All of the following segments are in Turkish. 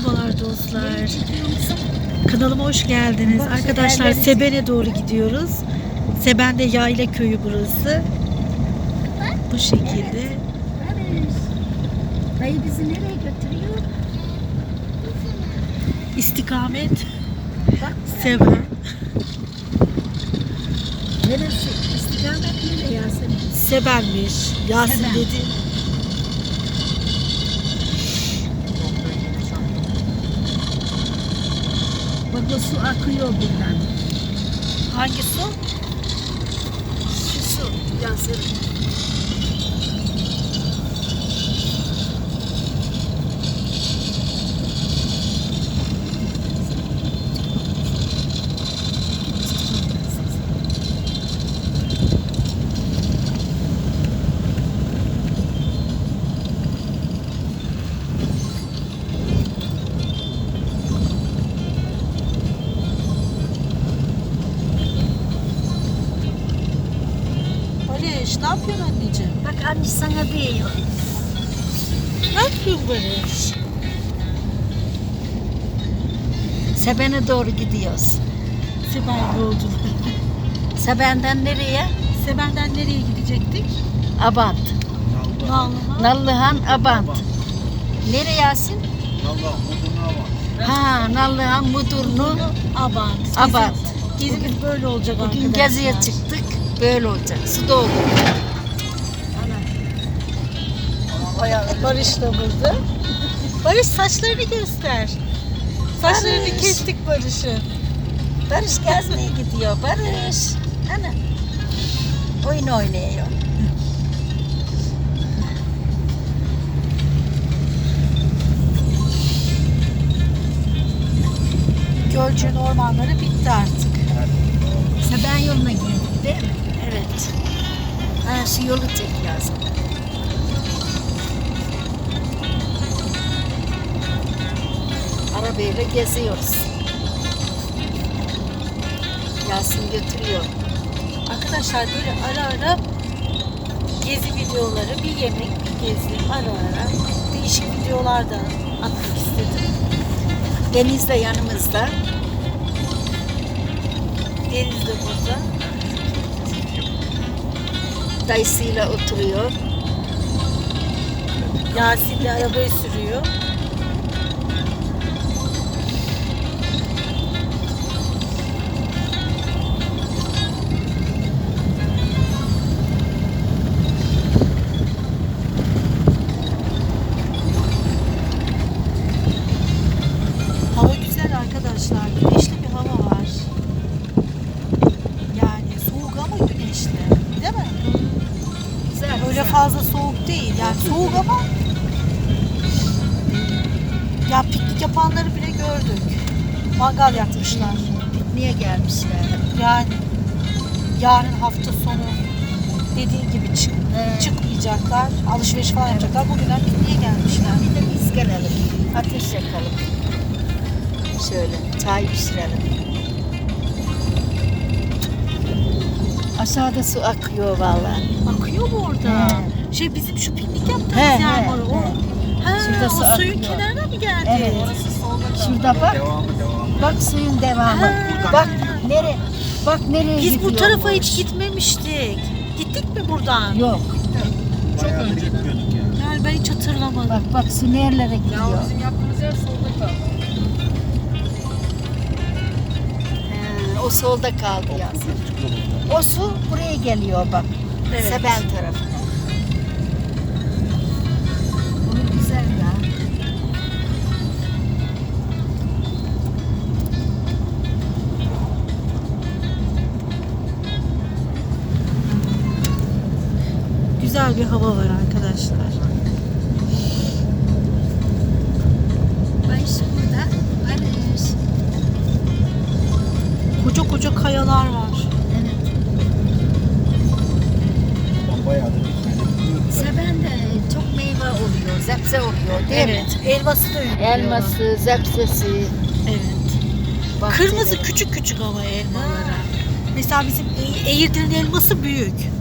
Merhabalar dostlar. Kanalıma hoş geldiniz. Bak Arkadaşlar Seben'e doğru gidiyoruz. Seben'de Yayla Köyü burası. Bu şekilde. Dayı bizi nereye götürüyor? İstikamet Seben. neresi? İstikamet nereye Yasemin? Seben'miş. Yasin dedi. Bak o su akıyor buradan. Hangi su? Şu su. Yasemin. Anne sana diyor. Ne yapıyorsun Barış? Seben'e doğru gidiyoruz. Seben yolculuk. Seben'den nereye? Seben'den nereye gidecektik? Abant. Nallıhan. Nallıhan Abant. Nereye Yasin? Allah mutuna bak. Ha Nallıhan Mudurnu. Abant. Abant. Gezi, gezimiz böyle olacak Bugün arkadaşlar. geziye çıktık. Böyle olacak. Su doldu. Barış da burada. Barış saçlarını göster. Saçlarını Barış. kestik Barış'ın. Barış gezmeye gidiyor. Barış. Ana. Oyun oynuyor. Gölcüğün ormanları bitti artık. Seben yoluna girdik değil mi? Evet. Ha şu yolu çek lazım. Arabayla geziyoruz. Yasin götürüyor. Arkadaşlar böyle ara ara gezi videoları, bir yemek, bir gezi, ara ara değişik videolar da atmak istedim. Deniz de yanımızda. Deniz de burada. Dayısıyla oturuyor. Yasin de arabayı sürüyor. Ya piknik yapanları bile gördük. Mangal yakmışlar. Niye gelmişler? Yani yarın hafta sonu dediğin gibi çık, He. çıkmayacaklar. Alışveriş falan yapacaklar. Bugünden pikniğe gelmişler. Bir de biz gelelim. Ateş yakalım. Şöyle çay pişirelim. Aşağıda su akıyor vallahi. Akıyor mu orada? He. Şey bizim şu piknik yaptığımız He, yer he, var. O, he. Ha, o suyun akıyor. kenarına mı geldi? Evet. Şurada bak. Devamı devamı. Bak suyun devamı. Ha. Bak nere? Bak nereye Biz gidiyor bu tarafa hiç gitmemiştik. Gittik mi buradan? Yok. Bayağı da gitmiyorduk yani. Yani ben hiç hatırlamadım. Bak bak su nerelere gidiyor. yaptığımız yer solda kaldı. Ha, o solda kaldı Yasin. O su buraya geliyor bak. Evet. Seben tarafına. Güzel bir hava var arkadaşlar. Koca koca kayalar var. Evet. Ben çok meyve oluyor. Zepse oluyor değil mi? Evet. Elması da ünlü. Elması, zepsesi. Evet. bahçeleri. Kırmızı küçük küçük ama elmaları. Mesela bizim E- Eğirdir'in elması büyük.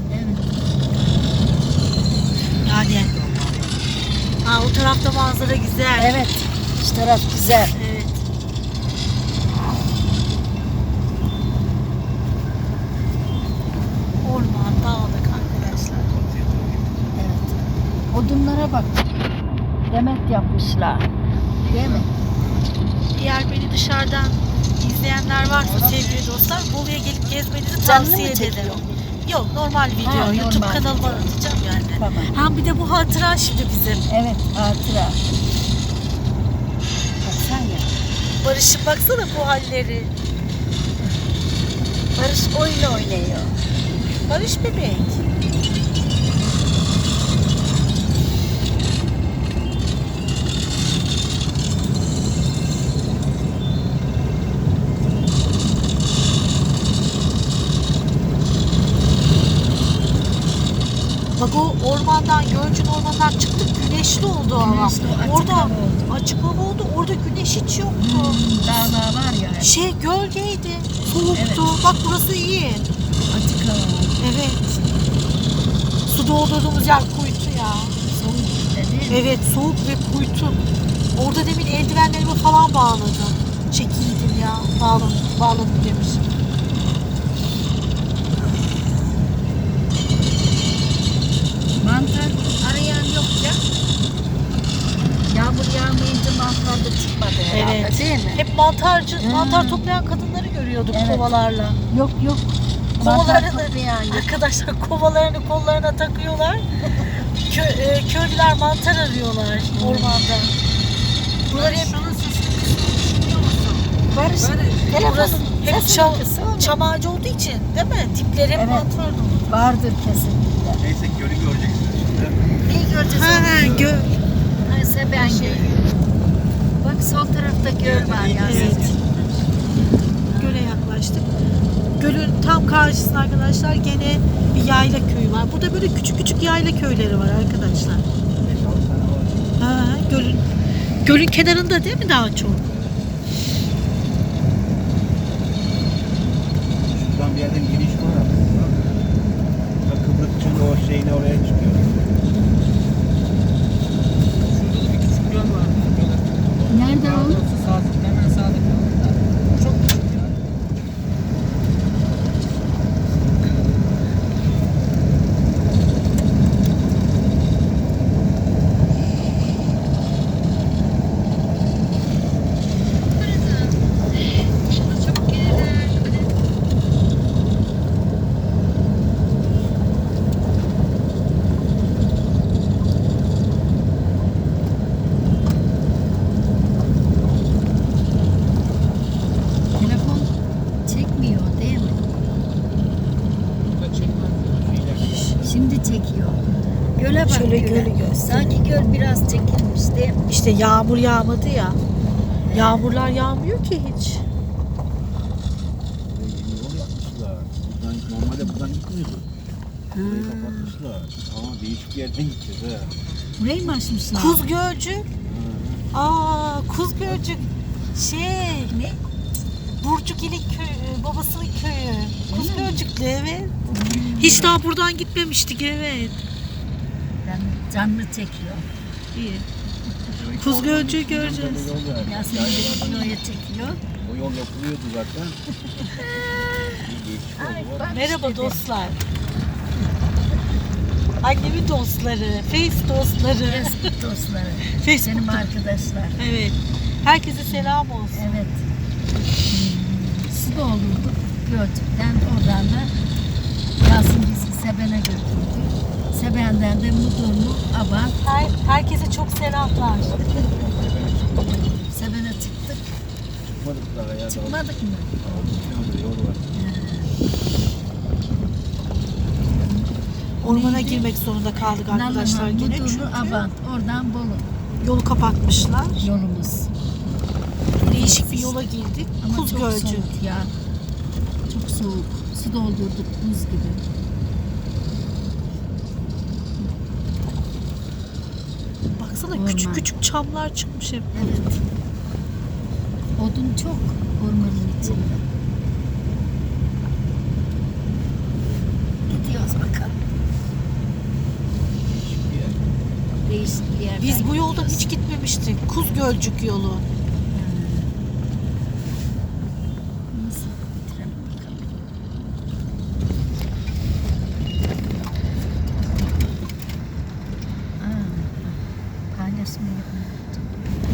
Yani ha, o tarafta manzara güzel. Evet. Şu taraf güzel. Evet. Orman, dağlık arkadaşlar. Evet. Odunlara bak. Demet yapmışlar. Değil mi? Eğer beni dışarıdan izleyenler varsa sevgili dostlar Bolu'ya gelip gezmenizi Canlı tavsiye ederim. Yok normal video. Ha, YouTube normal kanalıma atacağım yani. Tamam. Ha bir de bu hatıra şimdi bizim. Evet hatıra. Baksan ya. Barış'ın baksana bu halleri. Barış oyun oynuyor. Barış bebek. Bak o ormandan, Gölcün ormandan çıktık. Güneşli oldu hava. Güneşli, açık Orada hava oldu. açık hava oldu. Orada güneş hiç yoktu. Hmm, dağlar var ya. hep. Şey gölgeydi. Soğuktu. Evet. Bak burası iyi. Açık hava oldu. Evet. Su doldurduğumuz yer kuytu ya. Soğuk. Evet soğuk ve kuytu. Orada demin eldivenlerimi falan bağladım. Çekildim ya. Bağladım, bağladım demişim. Mantar arayan yok ya. Yağmur yağmayınca mantar da çıkmadı herhalde Evet. değil mi? Hep mantarcı, Hmm. mantar toplayan kadınları görüyorduk Evet. kovalarla. Yok yok. Mantar Kovalarını, toplayan yok. arkadaşlar kovalarını kollarına takıyorlar. Kö, e, köylüler mantar arıyorlar ormanda. Bunlar hep Barış, burası telefonun hep sesini çam, kısın oğlum. çam ağacı olduğu için değil mi? Dipleri hep Evet. mantar dolu. Vardır kesinlikle. Neyse gölü göreceğiz? Ha, ha, onu? gö Neyse ben görüyorum. Bak sol tarafta göl var ya. Evet. Göle yaklaştık. Gölün tam karşısında arkadaşlar gene bir yayla köyü var. Burada böyle küçük küçük yayla köyleri var arkadaşlar. 5-6 tane var. Ha, gölün gölün kenarında değil mi daha çok? Şuradan bir yerden giriş var aslında. Kıbrıs'ın o şeyine oraya çıkıyor. Şurada da bir küçük göl var. Nerede o? Sağ, hemen sağda kaldı. Çok küçük ya. Telefon çekmiyor değil mi? Burada çekmez. Şimdi çekiyor. Göle bak Şöyle göle. gölü göster. Sanki göl biraz çekilmiş değil mi? İşte yağmur yağmadı ya. Yağmurlar yağmıyor ki hiç. Yol yapmışlar. Buradan, normalde buradan gitmiyordu. Burayı kapatmışlar. Ama değişik bir yerden gideceğiz ha. Burayı mı açmışlar? Kuz Gölcük. Aa, Kuz Gölcük. Şey, Ne? Burcukil'in köyü, babasının köyü. Kuz? Gölcük'lü evet. Hiç daha buradan gitmemiştik evet. Ben canlı çekiyor. İyi. Kuz Gölcük'ü göreceğiz. Yasemin de videoya çekiyor. O yol yapılıyordu zaten. Merhaba işte. dostlar. Annemin dostları, Face dostları. Facebook dostları. Facebook. Benim arkadaşlar. Evet. Herkese selam olsun. Evet. Su doldurduk Gölcük'ten. Oradan da Yasin bizi Seben'e götürdü. Seben'den de Mudurnu, Aban, Her, herkese çok selamlar. Seben'e çıktık. Çıkmadık daha ya. Çıkmadık mı? Daha yol var. Ormana Neydi? girmek zorunda kaldık arkadaşlar Nallıhan, gene Mudurnu, çünkü Abant. Oradan Bolu yolu kapatmışlar. yolumuz. Değişik bir yola girdik. Ama Kuz çok Gölcük. soğuk ya. Çok soğuk. Su doldurduk buz gibi. Baksana Orman. küçük küçük çamlar çıkmış hep. Evet. Odun çok ormanın içinde. Gidiyoruz bakalım. Değişik bir yer. Biz bu yoldan hiç gitmemiştik. Kuz Gölcük yolu. 这是我们的目的。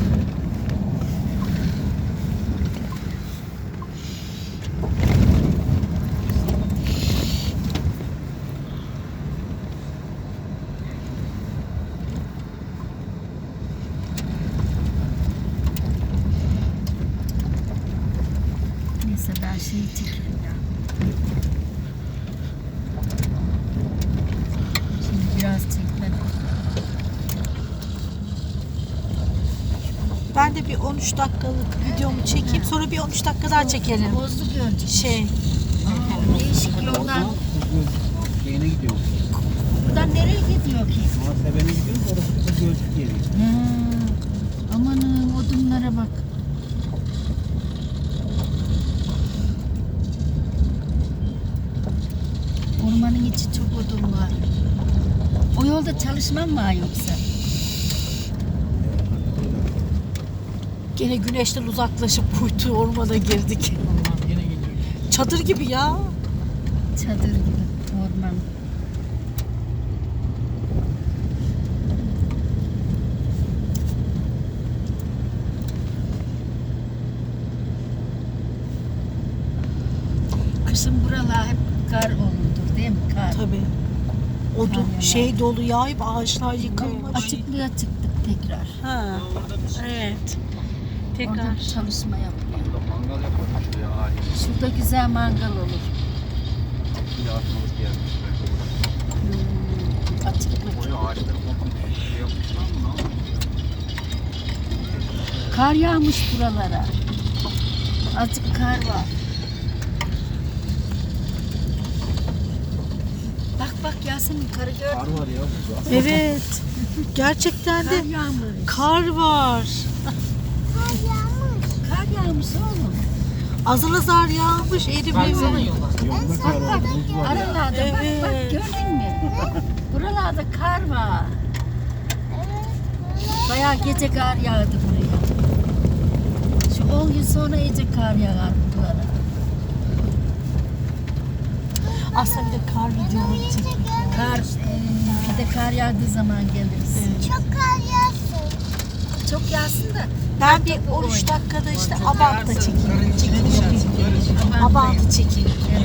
Ben de bir 13 dakikalık videomu çekeyim. Sonra bir 13 dakika daha çekelim. Bozdu Gölcük. Şey, Aa, değişik yoldan. Şeyine gidiyoruz. Buradan nereye gidiyor ki? Muhasebene gidiyoruz. Orası da Gölcük yeri. Ha, amanın odunlara bak. Ormanın içi çok odun var. O yolda çalışmam mı yoksa? Gene güneşten uzaklaşıp kuytu ormana girdik. Allah'ım yine geliyor. Çadır gibi ya. Çadır gibi orman. Kışın buralar hep kar olurdur değil mi? Kar. Tabii. Odun Kamyonlar. şey dolu ya hep ağaçlar yıkılmış. Açıklığa çıktık tekrar. Ha. Evet. Tekrar. Orada çalışma yapıyor. Burada mangal yaparmış ya ağaç. Şurada güzel mangal olur. Bir atmalık. Hmm, ağaçları şey yapmışlar mı? Kar yağmış buralara. Azıcık kar var. Bak bak Yasemin karı gördün. Kar var ya burada. Evet. Gerçekten de kar var. Kar yağmış oğlum. Azar azar yağmış erim Baksana yola. Yolda kar var. Buz var ya. Aralarda bak gördün mü? Buralarda kar var. Bayağı gece kar yağdı buraya. Şu 10 gün sonra iyice kar yağar buralara. Aslında bir de kar videoları lazım. Kar, bir de kar yağdığı zaman geliriz. Evet. Çok yağsın da. Ben bir 13 dakikada işte Abant'ta çekeyim. Çekeyim. Abant'ta. Abant'ı çekeyim. Ya.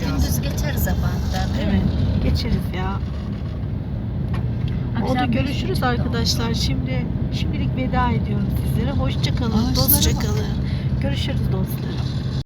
gündüz geçeriz Abant'tan. Evet. Geçeriz ya. Orada beş görüşürüz arkadaşlar. Şimdi şimdilik veda ediyorum sizlere. Hoşça kalın, dostça kalın.